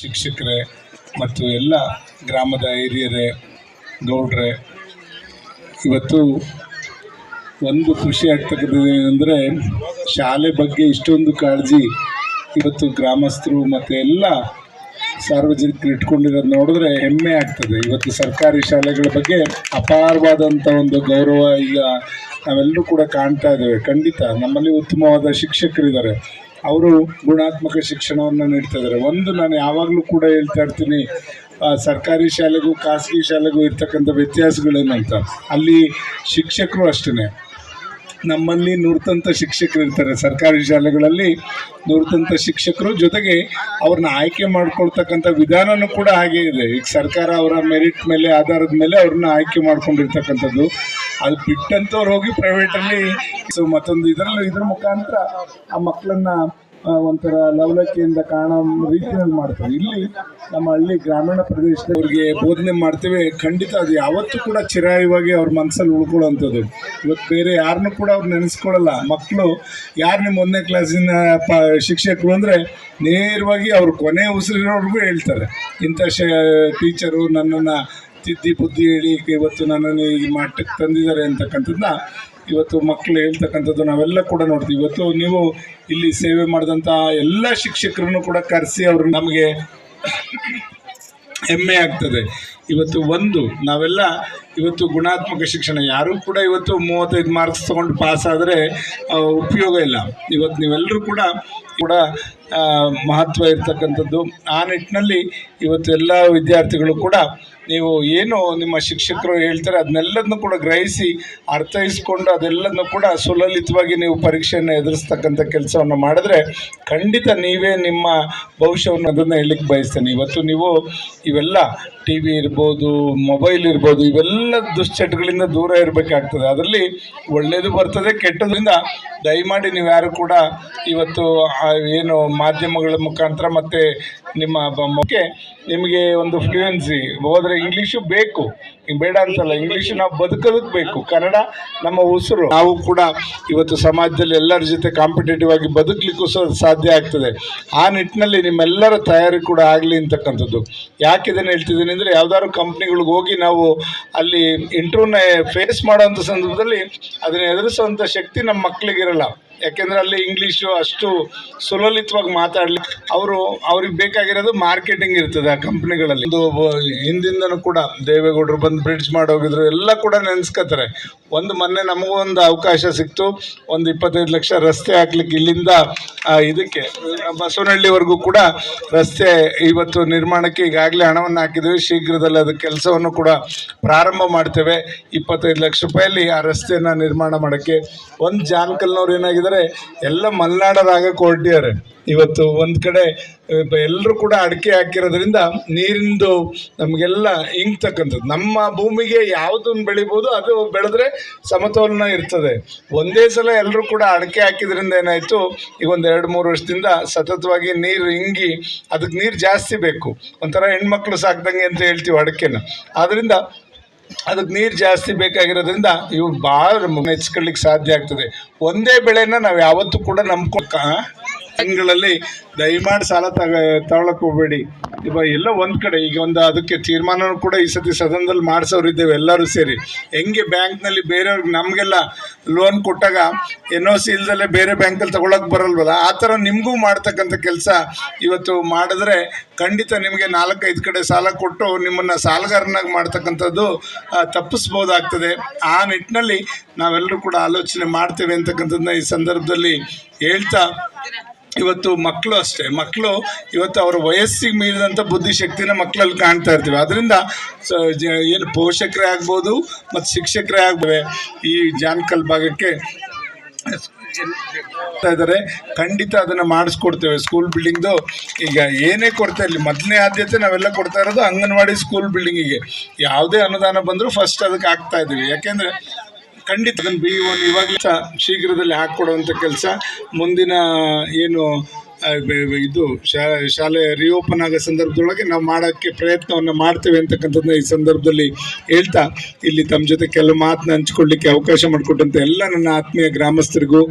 ಶಿಕ್ಷಕರೇ ಮತ್ತು ಎಲ್ಲ ಗ್ರಾಮದ ಹಿರಿಯರೇ, ಗೌಡ್ರೆ, ಇವತ್ತು ಒಂದು ಖುಷಿ ಆಗ್ತಕ್ಕಂಥದ್ದು ಏನಂದರೆ ಶಾಲೆ ಬಗ್ಗೆ ಇಷ್ಟೊಂದು ಕಾಳಜಿ ಇವತ್ತು ಗ್ರಾಮಸ್ಥರು ಮತ್ತು ಎಲ್ಲ ಸಾರ್ವಜನಿಕರು ಇಟ್ಕೊಂಡಿರೋದು ನೋಡಿದ್ರೆ ಹೆಮ್ಮೆ ಆಗ್ತದೆ. ಇವತ್ತು ಸರ್ಕಾರಿ ಶಾಲೆಗಳ ಬಗ್ಗೆ ಅಪಾರವಾದಂಥ ಒಂದು ಗೌರವ ಈಗ ನಾವೆಲ್ಲರೂ ಕೂಡ ಕಾಣ್ತಾ ಇದ್ದೇವೆ. ಖಂಡಿತ ನಮ್ಮಲ್ಲಿ ಉತ್ತಮವಾದ ಶಿಕ್ಷಕರಿದ್ದಾರೆ. ಅವರು ಗುಣಾತ್ಮಕ ಶಿಕ್ಷಣವನ್ನು ನೀಡ್ತಾ ಇದ್ದಾರೆ. ಒಂದು ನಾನು ಯಾವಾಗಲೂ ಕೂಡ ಹೇಳ್ತಾ ಇರ್ತೀನಿ ಸರ್ಕಾರಿ ಶಾಲೆಗೂ ಖಾಸಗಿ ಶಾಲೆಗೂ ಇರ್ತಕ್ಕಂಥ ವ್ಯತ್ಯಾಸಗಳೇನಂತ. ಅಲ್ಲಿ ಶಿಕ್ಷಕರು ಅಷ್ಟೇ ನಮ್ಮಲ್ಲಿ ನುರಿತಂಥ ಶಿಕ್ಷಕರು ಇರ್ತಾರೆ. ಸರ್ಕಾರಿ ಶಾಲೆಗಳಲ್ಲಿ ನುರಿತಂಥ ಶಿಕ್ಷಕರು ಜೊತೆಗೆ ಅವ್ರನ್ನ ಆಯ್ಕೆ ಮಾಡ್ಕೊಳ್ತಕ್ಕಂಥ ವಿಧಾನವೂ ಕೂಡ ಹಾಗೇ ಇದೆ. ಈಗ ಸರ್ಕಾರ ಅವರ ಮೆರಿಟ್ ಮೇಲೆ, ಆಧಾರದ ಮೇಲೆ ಅವ್ರನ್ನ ಆಯ್ಕೆ ಮಾಡ್ಕೊಂಡಿರ್ತಕ್ಕಂಥದ್ದು. ಅದು ಬಿಟ್ಟಂಥವ್ರು ಹೋಗಿ ಪ್ರೈವೇಟಲ್ಲಿ ಸೊ ಮತ್ತೊಂದು ಇದರಲ್ಲಿ ಇದ್ರ ಮುಖಾಂತರ ಆ ಮಕ್ಕಳನ್ನ ಒಂಥರ ಲವಲಕ್ಕಿಯಿಂದ ಕಾಣೋ ರೀತಿಯಲ್ಲಿ ಮಾಡ್ತಾರೆ. ಇಲ್ಲಿ ನಮ್ಮ ಹಳ್ಳಿ ಗ್ರಾಮೀಣ ಪ್ರದೇಶದವ್ರಿಗೆ ಬೋಧನೆ ಮಾಡ್ತೇವೆ. ಖಂಡಿತ ಅದು ಯಾವತ್ತೂ ಕೂಡ ಚಿರಾಯವಾಗಿ ಅವ್ರ ಮನಸ್ಸಲ್ಲಿ ಉಳ್ಕೊಳ್ಳೋವಂಥದ್ದು ಇವತ್ತು ಬೇರೆ ಯಾರನ್ನೂ ಕೂಡ ಅವ್ರು ನೆನೆಸ್ಕೊಳ್ಳಲ್ಲ ಮಕ್ಕಳು ಯಾರು ನಿಮ್ಮ ಒಂದನೇ ಕ್ಲಾಸಿನ ಪ, ಶಿಕ್ಷಕರು ಅಂದರೆ ನೇರವಾಗಿ ಅವ್ರ ಕೊನೆ ಉಸಿರಿರೋರ್ಗೂ ಹೇಳ್ತಾರೆ. ಇಂಥ ಶ ಟೀಚರು ನನ್ನನ್ನು ತಿದ್ದಿ ಬುದ್ಧಿ ಹೇಳಿ ಇವತ್ತು ನನ್ನನ್ನು ಈ ಮಟ್ಟಕ್ಕೆ ತಂದಿದ್ದಾರೆ ಅಂತಕ್ಕಂಥದ್ದನ್ನ ಇವತ್ತು ಮಕ್ಕಳು ಹೇಳ್ತಕ್ಕಂಥದ್ದು ನಾವೆಲ್ಲ ಕೂಡ ನೋಡ್ತೀವಿ. ಇವತ್ತು ನೀವು ಇಲ್ಲಿ ಸೇವೆ ಮಾಡಿದಂಥ ಎಲ್ಲ ಶಿಕ್ಷಕರನ್ನು ಕೂಡ ಕರೆಸಿ ಅವರು ನಮಗೆ ಹೆಮ್ಮೆ ಆಗ್ತದೆ. ಇವತ್ತು ಒಂದು, ನಾವೆಲ್ಲ ಇವತ್ತು ಗುಣಾತ್ಮಕ ಶಿಕ್ಷಣ, ಯಾರೂ ಕೂಡ ಇವತ್ತು ಮೂವತ್ತೈದು ಮಾರ್ಕ್ಸ್ ತೊಗೊಂಡು ಪಾಸ್ ಆದರೆ ಉಪಯೋಗ ಇಲ್ಲ. ಇವತ್ತು ನೀವೆಲ್ಲರೂ ಕೂಡ ಕೂಡ ಮಹತ್ವ ಇರ್ತಕ್ಕಂಥದ್ದು. ಆ ನಿಟ್ಟಿನಲ್ಲಿ ಇವತ್ತು ಎಲ್ಲ ವಿದ್ಯಾರ್ಥಿಗಳು ಕೂಡ ನೀವು ಏನು ನಿಮ್ಮ ಶಿಕ್ಷಕರು ಹೇಳ್ತಾರೆ, ಅದನ್ನೆಲ್ಲದನ್ನು ಕೂಡ ಗ್ರಹಿಸಿ, ಅರ್ಥೈಸ್ಕೊಂಡು ಅದೆಲ್ಲದನ್ನು ಕೂಡ ಸುಲಲಿತವಾಗಿ ನೀವು ಪರೀಕ್ಷೆಯನ್ನು ಎದುರಿಸ್ತಕ್ಕಂಥ ಕೆಲಸವನ್ನು ಮಾಡಿದ್ರೆ, ಖಂಡಿತ ನೀವೇ ನಿಮ್ಮ ಭವಿಷ್ಯವನ್ನು ಅದನ್ನು ಹೇಳಲಿಕ್ಕೆ ಬಯಸ್ತೇನೆ. ಇವತ್ತು ನೀವು ಇವೆಲ್ಲ ಟಿ ವಿ ಇರ್ಬೋದು ಮೊಬೈಲ್ ಇರ್ಬೋದು, ಇವೆಲ್ಲ ದುಶ್ಚಟಗಳಿಂದ ದೂರ ಇರಬೇಕಾಗ್ತದೆ. ಅದರಲ್ಲಿ ಒಳ್ಳೆಯದು ಬರ್ತದೆ, ಕೆಟ್ಟದ್ರಿಂದ ದಯಮಾಡಿ ನೀವು ಯಾರು ಕೂಡ ಇವತ್ತು ಏನು ಮಾಧ್ಯಮಗಳ ಮುಖಾಂತರ ಮತ್ತು ನಿಮ್ಮ ಮುಖ್ಯ ಮುಖೆ ನಿಮಗೆ ಒಂದು ಫ್ಲೂಯೆನ್ಸಿ ಹೋದರೆ ಇಂಗ್ಲೀಷು ಬೇಕು. ಬೇಡ ಅಂತಲ್ಲ ಇಂಗ್ಲೀಷು ನಾವು ಬದುಕೋದಕ್ಕೆ ಬೇಕು. ಕನ್ನಡ ನಮ್ಮ ಉಸಿರು. ನಾವು ಕೂಡ ಇವತ್ತು ಸಮಾಜದಲ್ಲಿ ಎಲ್ಲರ ಜೊತೆ ಕಾಂಪಿಟೇಟಿವ್ ಆಗಿ ಬದುಕಲಿಕ್ಕೂ ಸಹ ಸಾಧ್ಯ ಆಗ್ತದೆ. ಆ ನಿಟ್ಟಿನಲ್ಲಿ ನಿಮ್ಮೆಲ್ಲರ ತಯಾರಿ ಕೂಡ ಆಗಲಿ ಅಂತಕ್ಕಂಥದ್ದು. ಯಾಕೆ ಇದನ್ನು ಹೇಳ್ತಿದ್ದೀನಿ ಅಂದರೆ, ಯಾವ್ದಾದ್ರು ಕಂಪ್ನಿಗಳಿಗೆ ಹೋಗಿ ನಾವು ಅಲ್ಲಿ ಇಂಟರ್ವ್ಯೂನ ಫೇಸ್ ಮಾಡೋವಂಥ ಸಂದರ್ಭದಲ್ಲಿ ಅದನ್ನು ಎದುರಿಸುವಂಥ ಶಕ್ತಿ ನಮ್ಮ ಮಕ್ಕಳಿಗಿರಲ್ಲ ಯಾಕೆಂದರೆ ಅಲ್ಲಿ ಇಂಗ್ಲೀಷು ಅಷ್ಟು ಸುಲಲಿತವಾಗಿ ಮಾತಾಡಲಿ. ಅವರು ಅವ್ರಿಗೆ ಬೇಕಾಗಿರೋದು ಮಾರ್ಕೆಟಿಂಗ್ ಇರ್ತದೆ ಆ ಕಂಪ್ನಿಗಳಲ್ಲಿ ಒಂದು ಹಿಂದಿಂದನೂ ಕೂಡ ದೇವೇಗೌಡರು ಬಂದು ಬ್ರಿಡ್ಜ್ ಮಾಡೋಗಿದ್ರು, ಎಲ್ಲ ಕೂಡ ನೆನೆಸ್ಕೋತಾರೆ ಒಂದು ಮೊನ್ನೆ ನಮಗೂ ಒಂದು ಅವಕಾಶ ಸಿಕ್ತು. ಒಂದು ಇಪ್ಪತ್ತೈದು ಲಕ್ಷ ರಸ್ತೆ ಹಾಕ್ಲಿಕ್ಕೆ ಇಲ್ಲಿಂದ ಇದಕ್ಕೆ, ಬಸವನಹಳ್ಳಿವರೆಗೂ ಕೂಡ ರಸ್ತೆ ಇವತ್ತು ನಿರ್ಮಾಣಕ್ಕೆ ಈಗಾಗಲೇ ಹಣವನ್ನು ಹಾಕಿದ್ದೀವಿ ಶೀಘ್ರದಲ್ಲಿ ಅದು ಕೆಲಸವನ್ನು ಕೂಡ ಪ್ರಾರಂಭ ಮಾಡ್ತೇವೆ. ಇಪ್ಪತ್ತೈದು ಲಕ್ಷ ರೂಪಾಯಲ್ಲಿ ಆ ರಸ್ತೆಯನ್ನು ನಿರ್ಮಾಣ ಮಾಡೋಕ್ಕೆ. ಒಂದು ಜಾನಕಲ್ನವ್ರು ಏನಾಗಿದ್ದಾರೆ ಎಲ್ಲ ಮಲೆನಾಡ ರಾಗ ಕೋರ್ಟಿಯರ್. ಇವತ್ತು ಒಂದು ಕಡೆ ಎಲ್ಲರೂ ಕೂಡ ಅಡಿಕೆ ಹಾಕಿರೋದ್ರಿಂದ ನೀರಿಂದು ನಮಗೆಲ್ಲ ಇಂಗ್ತಕ್ಕಂಥದ್ದು ನಮ್ಮ ಭೂಮಿಗೆ ಯಾವುದನ್ನು ಬೆಳಿಬೋದು ಅದು ಬೆಳೆದ್ರೆ ಸಮತೋಲನ ಇರ್ತದೆ. ಒಂದೇ ಸಲ ಎಲ್ಲರೂ ಕೂಡ ಅಡಿಕೆ ಹಾಕಿದ್ರಿಂದ ಏನಾಯಿತು, ಈಗ ಒಂದು ಎರಡು ಮೂರು ವರ್ಷದಿಂದ ಸತತವಾಗಿ ನೀರು ಇಂಗಿ ಅದಕ್ಕೆ ನೀರು ಜಾಸ್ತಿ ಬೇಕು. ಒಂಥರ ಹೆಣ್ಮಕ್ಳು ಸಾಕ್ದಂಗೆ ಅಂತ ಹೇಳ್ತೀವಿ ಅಡಿಕೆನ. ಆದ್ದರಿಂದ ಅದಕ್ಕೆ ನೀರು ಜಾಸ್ತಿ ಬೇಕಾಗಿರೋದ್ರಿಂದ ಇವು ಭಾಳ ಮೆಚ್ಕೊಳ್ಳಿಕ್ಕೆ ಸಾಧ್ಯ ಆಗ್ತದೆ. ಒಂದೇ ಬೆಳೆನ ನಾವು ಯಾವತ್ತೂ ಕೂಡ ನಂಬ್ಕೊ ತಿಂಗಳಲ್ಲಿ ದಯಮಾಡಿ ಸಾಲ ತಗ ತಗೊಳಕ್ಕೆ ಹೋಗಬೇಡಿ. ಇವಾಗ ಎಲ್ಲ ಒಂದು ಕಡೆ, ಈಗ ಒಂದು ಅದಕ್ಕೆ ತೀರ್ಮಾನನೂ ಕೂಡ ಈ ಸತಿ ಸದನದಲ್ಲಿ ಮಾಡಿಸೋರಿದ್ದೇವೆ, ಎಲ್ಲರೂ ಸೇರಿ. ಹೆಂಗೆ ಬ್ಯಾಂಕ್ನಲ್ಲಿ ಬೇರೆಯವ್ರಿಗೆ ನಮಗೆಲ್ಲ ಲೋನ್ ಕೊಟ್ಟಾಗ ಎನ್ ಒ ಸಿ ಇಲ್ದಲ್ಲೇ ಬೇರೆ ಬ್ಯಾಂಕಲ್ಲಿ ತಗೊಳಕ್ಕೆ ಬರಲ್ವಲ್ಲ? ಆ ಥರ ನಿಮಗೂ ಮಾಡ್ತಕ್ಕಂಥ ಕೆಲಸ ಇವತ್ತು ಮಾಡಿದ್ರೆ ಖಂಡಿತ ನಿಮಗೆ ನಾಲ್ಕೈದು ಕಡೆ ಸಾಲ ಕೊಟ್ಟು ನಿಮ್ಮನ್ನು ಸಾಲಗಾರನಾಗಿ ಮಾಡ್ತಕ್ಕಂಥದ್ದು ತಪ್ಪಿಸ್ಬೋದಾಗ್ತದೆ. ಆ ನಿಟ್ಟಿನಲ್ಲಿ ನಾವೆಲ್ಲರೂ ಕೂಡ ಆಲೋಚನೆ ಮಾಡ್ತೇವೆ ಅಂತಕ್ಕಂಥದ್ದನ್ನ ಈ ಸಂದರ್ಭದಲ್ಲಿ ಹೇಳ್ತಾ ಇವತ್ತು ಮಕ್ಕಳು ಅಷ್ಟೇ. ಮಕ್ಕಳು ಇವತ್ತು ಅವರ ವಯಸ್ಸಿಗೆ ಮೀರಿದಂಥ ಬುದ್ಧಿಶಕ್ತಿನ ಮಕ್ಕಳಲ್ಲಿ ಕಾಣ್ತಾ ಇರ್ತೀವಿ. ಅದರಿಂದ ಏನು ಪೋಷಕರೇ ಆಗ್ಬೋದು ಮತ್ತು ಶಿಕ್ಷಕರೇ ಆಗ್ಬೋದು. ಈ ಜಾನ್ಕಲ್ ಭಾಗಕ್ಕೆ ಇದ್ದಾರೆ. ಖಂಡಿತ ಅದನ್ನು ಮಾಡಿಸ್ಕೊಡ್ತೇವೆ. ಸ್ಕೂಲ್ ಬಿಲ್ಡಿಂಗ್ದು ಈಗ ಏನೇ ಕೊಡ್ತಾ ಇರಲಿ, ಮೊದಲನೇ ಆದ್ಯತೆ ನಾವೆಲ್ಲ ಕೊಡ್ತಾ ಇರೋದು ಅಂಗನವಾಡಿ ಸ್ಕೂಲ್ ಬಿಲ್ಡಿಂಗಿಗೆ. ಯಾವುದೇ ಅನುದಾನ ಬಂದರೂ ಫಸ್ಟ್ ಅದಕ್ಕೆ ಆಗ್ತಾ ಇದ್ದೀವಿ. ಯಾಕೆಂದರೆ ಖಂಡಿತ ಬಿ ಒನ್ ಇವಾಗಲೇ ಶೀಘ್ರದಲ್ಲಿ ಹಾಕ್ಕೊಡುವಂಥ ಕೆಲಸ. ಮುಂದಿನ, ಏನು ಇದು ಶಾಲೆ ರಿಓಪನ್ ಆಗೋ ಸಂದರ್ಭದೊಳಗೆ ನಾವು ಮಾಡೋಕ್ಕೆ ಪ್ರಯತ್ನವನ್ನು ಮಾಡ್ತೇವೆ ಅಂತಕ್ಕಂಥದ್ದನ್ನ ಈ ಸಂದರ್ಭದಲ್ಲಿ ಹೇಳ್ತಾ, ಇಲ್ಲಿ ತಮ್ಮ ಜೊತೆ ಕೆಲವು ಮಾತನ್ನ ಹಂಚ್ಕೊಳ್ಳಿಕ್ಕೆ ಅವಕಾಶ ಮಾಡಿಕೊಟ್ಟಂಥ ಎಲ್ಲ ನನ್ನ ಆತ್ಮೀಯ ಗ್ರಾಮಸ್ಥರಿಗೂ